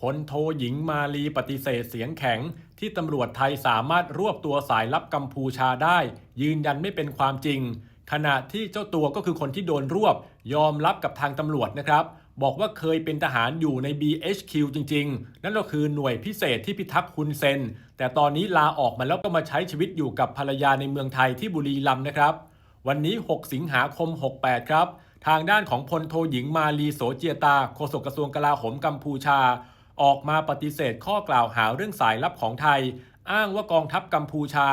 พลโทหญิงมาลีปฏิเสธเสียงแข็ง ที่ตำรวจไทยสามารถรวบตัวสายลับกัมพูชาได้ ยืนยันไม่เป็นความจริง ขณะที่เจ้าตัวก็คือคนที่โดนรวบ ยอมรับกับทางตำรวจนะครับ บอกว่าเคยเป็นทหารอยู่ใน BHQ จริง ๆ นั่นก็คือหน่วยพิเศษที่พิทักษ์ฮุนเซน แต่ตอนนี้ลาออกมาแล้วก็มาใช้ชีวิตอยู่กับภรรยาในเมืองไทยที่บุรีรัมย์นะครับ วันนี้ 6 สิงหาคม 68 ครับ ทางด้านของพลโทหญิงมาลีโสเจียตาโฆษกกระทรวงกลาโหมกัมพูชา ออกมาปฏิเสธข้อกล่าวหาเรื่องสายลับของไทย อ้างว่ากองทัพกัมพูชา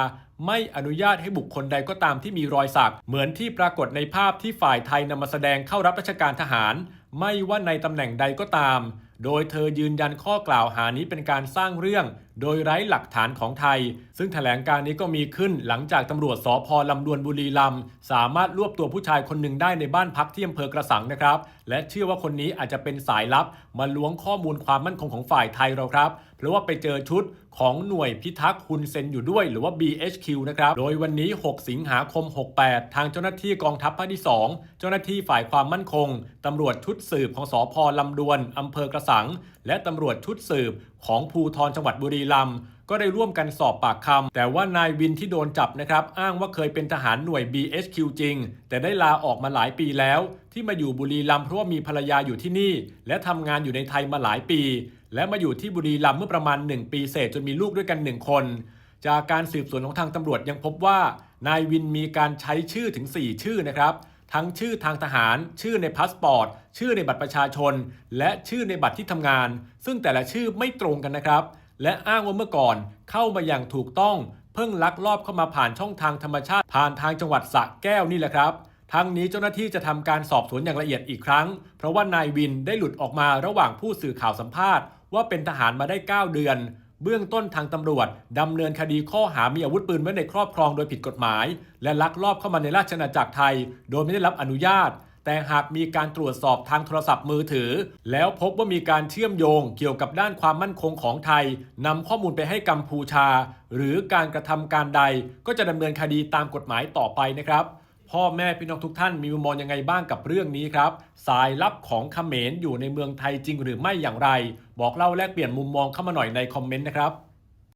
ไม่อนุญาตให้บุคคลใดก็ตามที่มีรอยสัก เหมือนที่ปรากฏในภาพที่ฝ่ายไทยนำมาแสดงเข้ารับราชการทหาร ไม่ว่าในตำแหน่งใดก็ตาม โดยเธอยืนยันข้อกล่าวหานี้เป็นการสร้างเรื่อง โดยไร้หลักฐานของไทย ซึ่งแถลงการนี้ก็มีขึ้นหลังจากตำรวจสพลำดวนบุรีรัมย์สามารถรวบตัวผู้ชายคนหนึ่งได้ในบ้านพักที่อำเภอกระสังนะครับ และเชื่อว่าคนนี้อาจจะเป็นสายลับ มาล้วงข้อมูลความมั่นคงของฝ่ายไทยเราครับ เพราะว่าไปเจอชุดของหน่วยพิทักษ์ฮุนเซนอยู่ด้วยหรือว่า BHQ นะครับ โดยวันนี้ 6 สิงหาคม 68 ทางเจ้าหน้าที่กองทัพภาคที่ 2 เจ้าหน้าที่ฝ่ายความมั่นคง ตำรวจชุดสืบของสอพลำดวนอำเภอกระสัง และตำรวจชุดสืบ ของภูทรจังหวัดบุรีรัมย์ก็ได้ร่วมกันสอบปากคำแต่ว่านายวินที่โดนจับนะครับ อ้างว่าเคยเป็นทหารหน่วย BHQ จริง แต่ได้ลาออกมาหลายปีแล้ว ที่มาอยู่บุรีรัมย์เพราะว่ามีภรรยาอยู่ที่นี่ และทำงานอยู่ในไทยมาหลายปี และมาอยู่ที่บุรีรัมย์เมื่อประมาณ 1 ปีเศษจนมีลูกด้วยกัน 1 คน จากการสืบสวนของทางตำรวจยังพบว่า นายวินมีการใช้ชื่อถึง 4 ชื่อนะครับ ทั้งชื่อทางทหาร ชื่อในพาสปอร์ต ชื่อในบัตรประชาชน และชื่อในบัตรที่ทำงาน ซึ่งแต่ละชื่อไม่ตรงกันนะครับ และอ้างว่าเมื่อก่อนเข้ามาอย่างถูกต้อง เพิ่งลักลอบเข้ามาผ่านช่องทางธรรมชาติ ผ่านทางจังหวัดสระแก้วนี่แหละครับทั้งนี้เจ้าหน้าที่จะทำการสอบสวนอย่างละเอียดอีกครั้ง เพราะว่านายวินได้หลุดออกมาระหว่างผู้สื่อข่าวสัมภาษณ์ ว่าเป็นทหารมาได้ 9 เดือน เบื้องต้นทางตำรวจดำเนินคดีข้อหามีอาวุธปืนไว้ในครอบครองโดยผิดกฎหมาย และลักลอบเข้ามาในราชอาณาจักรไทย โดยไม่ได้รับอนุญาต แต่หากมีการตรวจสอบทางโทรศัพท์มือถือ แล้วพบว่ามีการเชื่อมโยงเกี่ยวกับด้านความมั่นคงของไทยนำข้อมูลไปให้กัมพูชา หรือการกระทำการใดก็จะดำเนินคดีตามกฎหมายต่อไปนะครับ พ่อแม่พี่น้องทุกท่านมีมุมมองยังไงบ้างกับเรื่องนี้ครับ สายลับของเขมรอยู่ในเมืองไทยจริงหรือไม่อย่างไร บอกเล่าแลกเปลี่ยนมุมมองเข้ามาหน่อยในคอมเมนต์นะครับ